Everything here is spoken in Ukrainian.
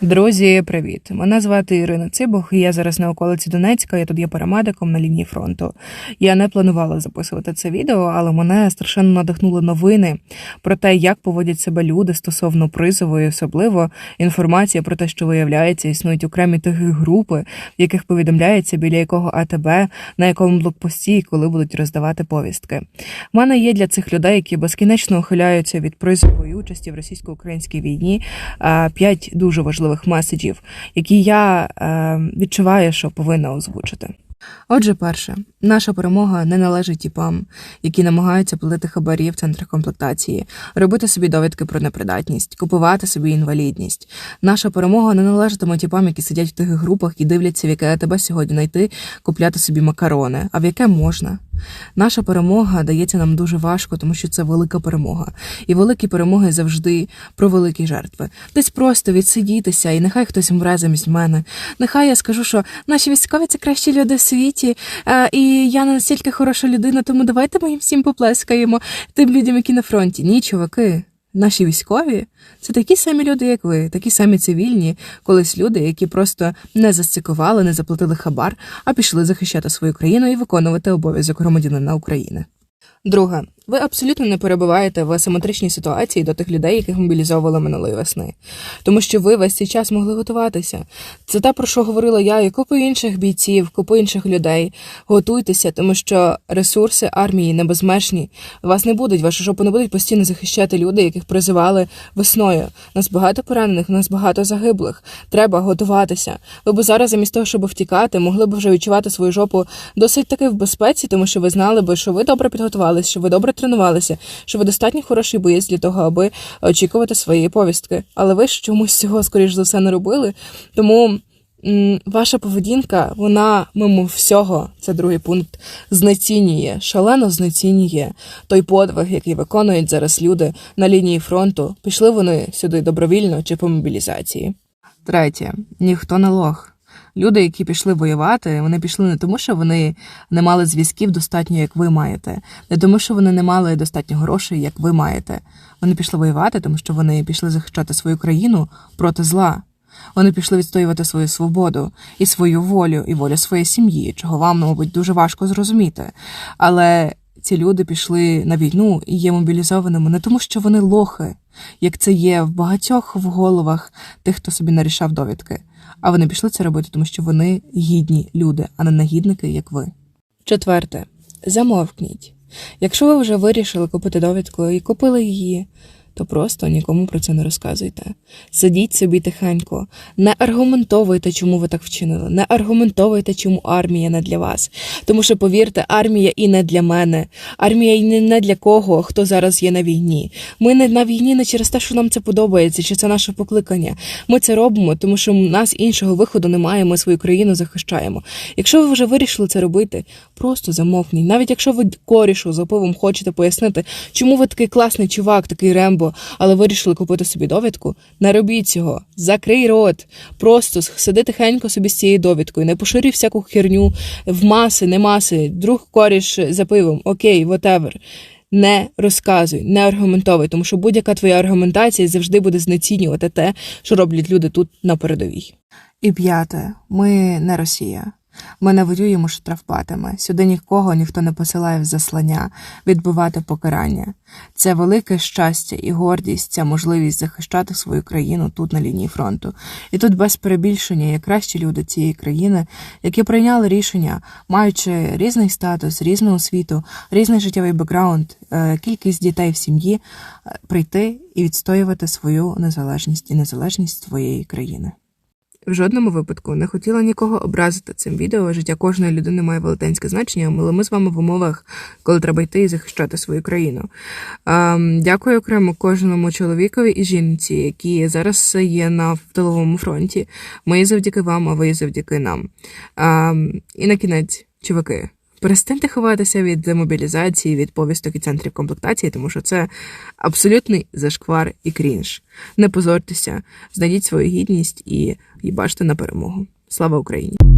Друзі, привіт! Мене звати Ірина Цибух, і я зараз на околиці Донецька. Я тут є парамедиком на лінії фронту. Я не планувала записувати це відео, але мене страшенно надихнули новини про те, як поводять себе люди стосовно призову, і особливо інформація про те, що виявляється, існують окремі тиги групи, в яких повідомляється біля якого АТБ, на якому блокпості, і коли будуть роздавати повістки. У мене є для цих людей, які безкінечно ухиляються від призову і участі в російсько-українській війні. П'ять дуже важливих меседжів, які я е, відчуваю, що повинна озвучити. Отже, перше, наша перемога не належить тіпам, які намагаються платити хабарі в центрах комплектації, робити собі довідки про непридатність, купувати собі інвалідність. Наша перемога не належатиме тіпам, які сидять в тих групах і дивляться, в яке тебе сьогодні знайти, купляти собі макарони, а в яке можна. Наша перемога дається нам дуже важко, тому що це велика перемога. І великі перемоги завжди про великі жертви. Десь просто відсидітися, і нехай хтось вмре замість мене. Нехай я скажу, що наші військові це кращі люди в світі, е, я не настільки хороша людина, тому давайте ми їм всім поплескаємо тим людям, які на фронті. Ні, чуваки. Наші військові це такі самі люди, як ви, такі самі цивільні, колись люди, які просто не застикували, не заплатили хабар, а пішли захищати свою країну і виконувати обов'язок громадянина України. Друге, ви абсолютно не перебуваєте в асиметричній ситуації до тих людей, яких мобілізовували минулої весни, тому що ви весь цей час могли готуватися. Це те, про що говорила я, і купу інших бійців, купу інших людей. Готуйтеся, тому що ресурси армії не безмежні. Вас не будуть, вашу жопу не будуть постійно захищати люди, яких призивали весною. Нас багато поранених, нас багато загиблих. Треба готуватися. Ви б зараз, замість того, щоб втікати, могли б вже відчувати свою жопу досить таки в безпеці, тому що ви знали би, що ви добре підготувалися, що ви добре тренувалися, що ви достатньо хороший боєць для того, аби очікувати своєї повістки. Але ви ж чомусь цього, скоріш за все, не робили. Тому ваша поведінка, вона мимо всього, це другий пункт, знецінює, шалено знецінює той подвиг, який виконують зараз люди на лінії фронту. Пішли вони сюди добровільно чи по мобілізації. Третє, ніхто не лох. Люди, які пішли воювати, вони пішли не тому, що вони не мали зв'язків достатньо, як ви маєте, не тому, що вони не мали достатньо грошей, як ви маєте. Вони пішли воювати, тому що вони пішли захищати свою країну проти зла. Вони пішли відстоювати свою свободу і свою волю, і волю своєї сім'ї, чого вам, мабуть, дуже важко зрозуміти. Але ці люди пішли на війну і є мобілізованими не тому, що вони лохи, як це є в багатьох в головах тих, хто собі нарішав довідки. А вони пішли це робити, тому що вони гідні люди, а не нагідники, як ви. Четверте, замовкніть. Якщо ви вже вирішили купити довідку і купили її, то просто нікому про це не розказуйте. Сидіть собі тихенько, не аргументовуйте, чому ви так вчинили, не аргументовуйте, чому армія не для вас. Тому що, повірте, армія і не для мене, армія і не- для кого, хто зараз є на війні. Ми не на війні не через те, що нам це подобається, чи це наше покликання. Ми це робимо, тому що у нас іншого виходу немає. Ми свою країну захищаємо. Якщо ви вже вирішили це робити, просто замовкніть. Навіть якщо ви корішу за пивом хочете пояснити, чому ви такий класний чувак, такий рембо, але вирішили купити собі довідку, не робіть цього. Закрий рот. Просто сиди тихенько собі з цією довідкою, не поширюй всяку херню в маси, не маси, друг коріш за пивом, окей, whatever. Не розказуй, не аргументовуй, тому що будь-яка твоя аргументація завжди буде знецінювати те, що роблять люди тут на передовій. І п'яте, ми не Росія. Ми не воюємо штрафбатами. Сюди нікого ніхто не посилає в заслання, відбувати покарання. Це велике щастя і гордість, ця можливість захищати свою країну тут на лінії фронту. І тут без перебільшення є кращі люди цієї країни, які прийняли рішення, маючи різний статус, різну освіту, різний життєвий бекграунд, е, кількість дітей в сім'ї, е, прийти і відстоювати свою незалежність і незалежність своєї країни. В жодному випадку не хотіла нікого образити цим відео. Життя кожної людини має велетенське значення, але ми з вами в умовах, коли треба йти і захищати свою країну. Ем, Дякую окремо кожному чоловікові і жінці, які зараз є на тиловому фронті. Ми завдяки вам, а ви завдяки нам. Ем, І на кінець, чуваки. Перестаньте ховатися від демобілізації, від повісток і центрів комплектації, тому що це абсолютний зашквар і крінж. Не позортеся, знайдіть свою гідність і бачте на перемогу. Слава Україні!